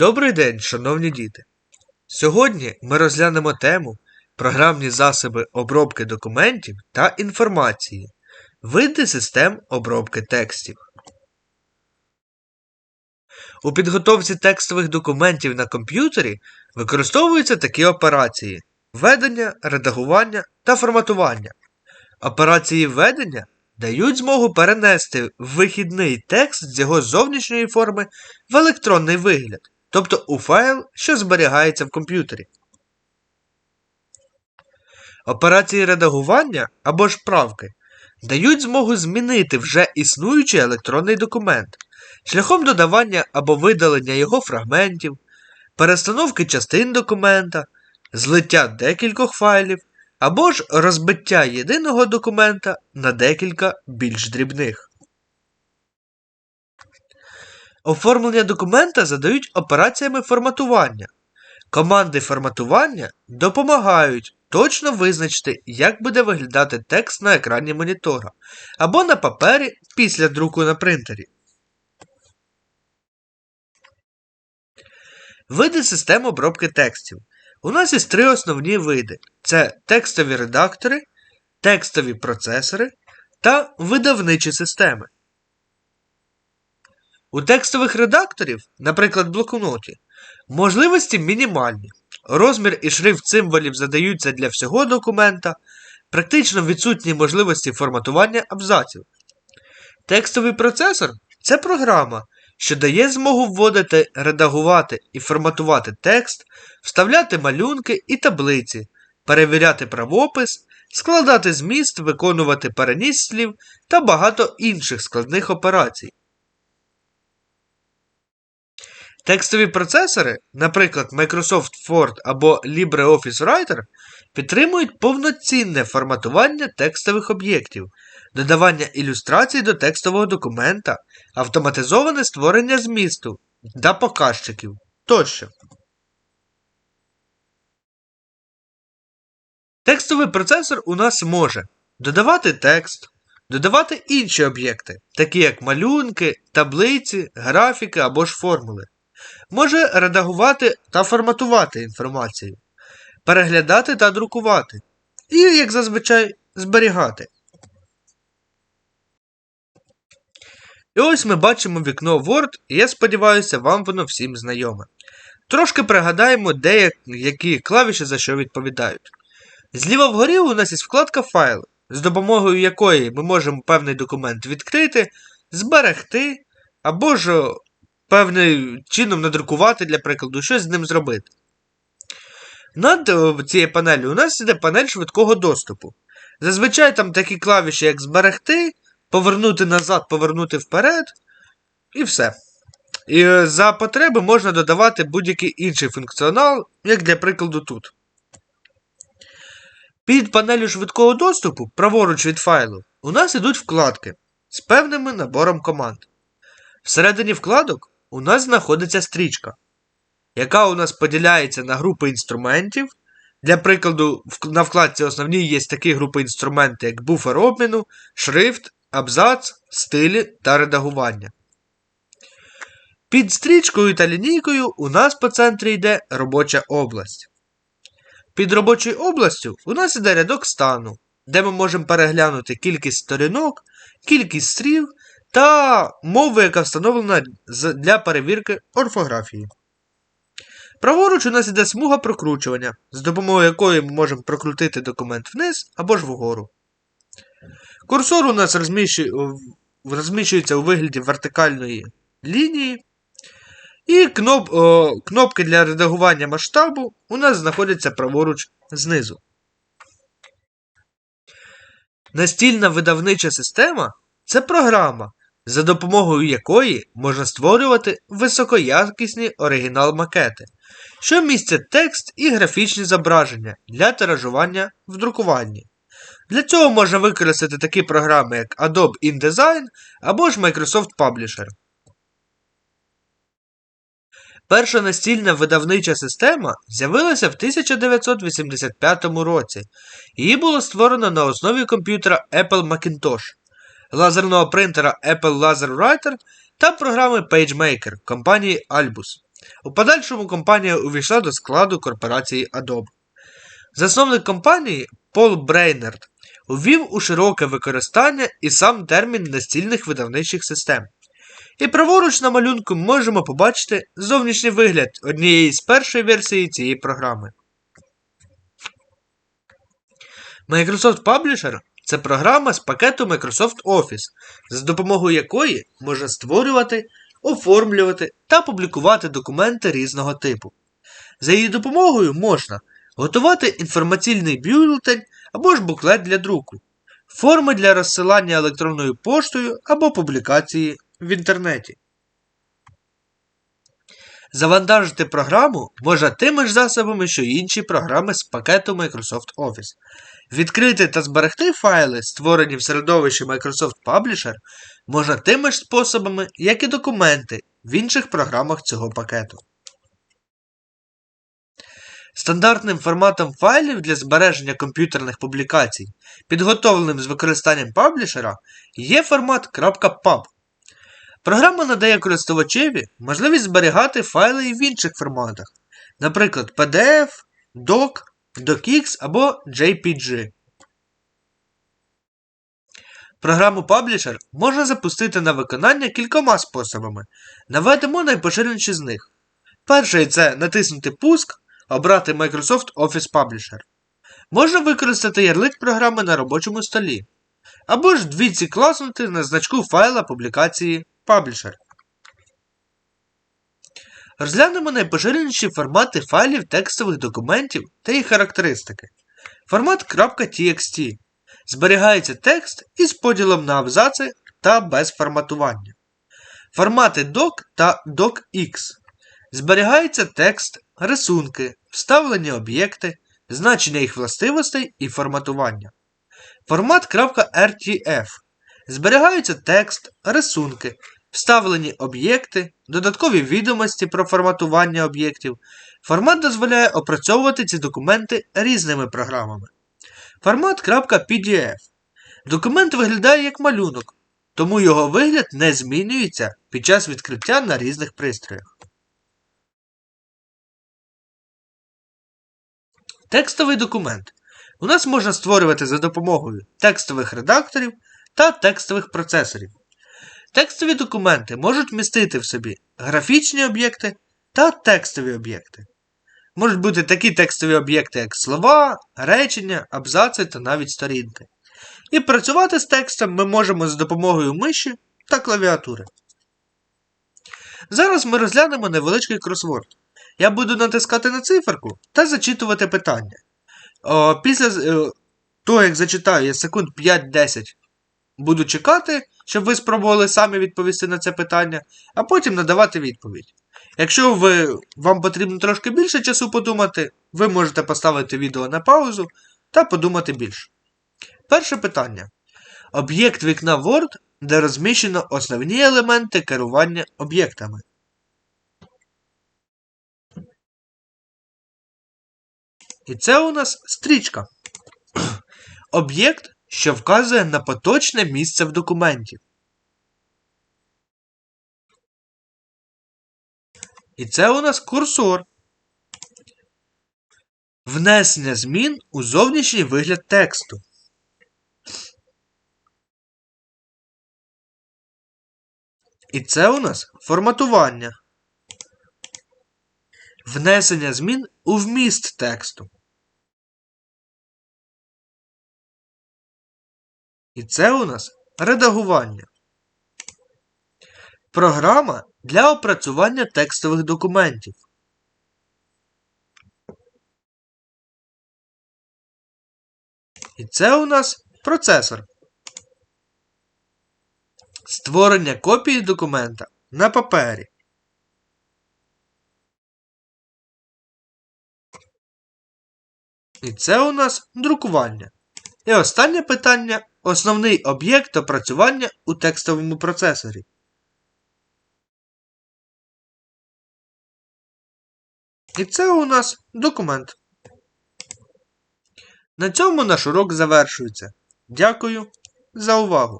Добрий день, шановні діти! Сьогодні ми розглянемо тему програмні засоби обробки документів та інформації, види систем обробки текстів. У підготовці текстових документів на комп'ютері використовуються такі операції: введення, редагування та форматування. Операції введення дають змогу перенести вихідний текст з його зовнішньої форми в електронний вигляд, тобто у файл, що зберігається в комп'ютері. Операції редагування або ж правки дають змогу змінити вже існуючий електронний документ шляхом додавання або видалення його фрагментів, перестановки частин документа, злиття декількох файлів або ж розбиття єдиного документа на декілька більш дрібних. Оформлення документа задають операціями форматування. Команди форматування допомагають точно визначити, як буде виглядати текст на екрані монітора або на папері після друку на принтері. Види систем обробки текстів. У нас є три основні види: це текстові редактори, текстові процесори та видавничі системи. У текстових редакторів, наприклад, блокноті, можливості мінімальні. Розмір і шрифт символів задаються для всього документа, практично відсутні можливості форматування абзаців. Текстовий процесор це програма, що дає змогу вводити, редагувати і форматувати текст, вставляти малюнки і таблиці, перевіряти правопис, складати зміст, виконувати переніс слів та багато інших складних операцій. Текстові процесори, наприклад, Microsoft Word або LibreOffice Writer, підтримують повноцінне форматування текстових об'єктів, додавання ілюстрацій до текстового документа, автоматизоване створення змісту та показчиків тощо. Текстовий процесор у нас може додавати текст, додавати інші об'єкти, такі як малюнки, таблиці, графіки або ж формули. Може редагувати та форматувати інформацію, переглядати та друкувати. І, як зазвичай, зберігати. І ось ми бачимо вікно Word, і я сподіваюся, вам воно всім знайоме. Трошки пригадаємо, де які клавіші за що відповідають. Зліва вгорі у нас є вкладка Файл, з допомогою якої ми можемо певний документ відкрити, зберегти, або ж певним чином надрукувати, для прикладу, щось з ним зробити. Над цією панелью у нас іде панель швидкого доступу. Зазвичай там такі клавіші, як зберегти, повернути назад, повернути вперед, і все. І е, за потреби можна додавати будь-який інший функціонал, як для прикладу тут. Під панелю швидкого доступу, праворуч від файлу, у нас ідуть вкладки з певним набором команд. Всередині вкладок у нас знаходиться стрічка, яка у нас поділяється на групи інструментів. Для прикладу, на вкладці основній є такі групи інструментів, як буфер обміну, шрифт, абзац, стилі та редагування. Під стрічкою та лінійкою у нас по центрі йде робоча область. Під робочою областю у нас іде рядок стану, де ми можемо переглянути кількість сторінок, кількість слів та мову, яка встановлена для перевірки орфографії. Праворуч у нас іде смуга прокручування, з допомогою якої ми можемо прокрутити документ вниз або ж вгору. Курсор у нас розміщується у вигляді вертикальної лінії. І кноп, о, кнопки для редагування масштабу у нас знаходяться праворуч знизу. Настільна видавнича система це програма, за допомогою якої можна створювати високоякісні оригінал-макети, що містять текст і графічні зображення для тиражування в друкуванні. Для цього можна використати такі програми, як Adobe InDesign або ж Microsoft Publisher. Перша настільна видавнича система з'явилася в 1985 році. Її було створено на основі комп'ютера Apple Macintosh, лазерного принтера Apple Laser Writer та програми PageMaker компанії Albus, У подальшому компанія увійшла до складу корпорації Adobe. Засновник компанії Пол Брейнерд увів у широке використання і сам термін настільних видавничих систем. І праворуч на малюнку можемо побачити зовнішній вигляд однієї з першої версії цієї програми. Microsoft Publisher це програма з пакету Microsoft Office, за допомогою якої можна створювати, оформлювати та публікувати документи різного типу. За її допомогою можна готувати інформаційний бюлетень або ж буклет для друку, форми для розсилання електронною поштою або публікації в інтернеті. Завантажити програму можна тими ж засобами, що й інші програми з пакету Microsoft Office. Відкрити та зберегти файли, створені в середовищі Microsoft Publisher, можна тими ж способами, як і документи в інших програмах цього пакету. Стандартним форматом файлів для збереження комп'ютерних публікацій, підготовленим з використанням паблішера, є формат .pub. Програма надає користувачеві можливість зберігати файли і в інших форматах, наприклад, PDF, DOC, DocX або JPG. Програму Publisher можна запустити на виконання кількома способами. Наведемо найпоширеніші з них. Перший це натиснути Пуск, обрати Microsoft Office Publisher. Можна використати ярлик програми на робочому столі. Або ж двійці класнути на значку файла публікації Publisher. Розглянемо найпоширеніші формати файлів текстових документів та їх характеристики. Формат .txt. Зберігається текст із поділом на абзаци та без форматування. Формати doc та docx. Зберігається текст, рисунки, вставлені об'єкти, значення їх властивостей і форматування. Формат .rtf. Зберігаються текст, рисунки, вставлені об'єкти, додаткові відомості про форматування об'єктів. Формат дозволяє опрацьовувати ці документи різними програмами. Формат .pdf. Документ виглядає як малюнок, тому його вигляд не змінюється під час відкриття на різних пристроях. Текстовий документ. У нас можна створювати за допомогою текстових редакторів та текстових процесорів. Текстові документи можуть містити в собі графічні об'єкти та текстові об'єкти. Можуть бути такі текстові об'єкти, як слова, речення, абзаци та навіть сторінки. І працювати з текстом ми можемо за допомогою миші та клавіатури. Зараз ми розглянемо невеличкий кросворд. Я буду натискати на циферку та зачитувати питання. Після е, того, як зачитаю я секунд 5-10, буду чекати, щоб ви спробували самі відповісти на це питання, а потім надавати відповідь. Якщо ви, вам потрібно трошки більше часу подумати, ви можете поставити відео на паузу та подумати більше. Перше питання. Об'єкт вікна Word, де розміщено основні елементи керування об'єктами. І це у нас стрічка. Об'єкт, що вказує на поточне місце в документі. І це у нас курсор. Внесення змін у зовнішній вигляд тексту. І це у нас форматування. Внесення змін у вміст тексту. І це у нас редагування. Програма для опрацювання текстових документів. І це у нас процесор. Створення копії документа на папері. І це у нас друкування. І останнє питання основний об'єкт опрацювання у текстовому процесорі. І це у нас документ. На цьому наш урок завершується. Дякую за увагу!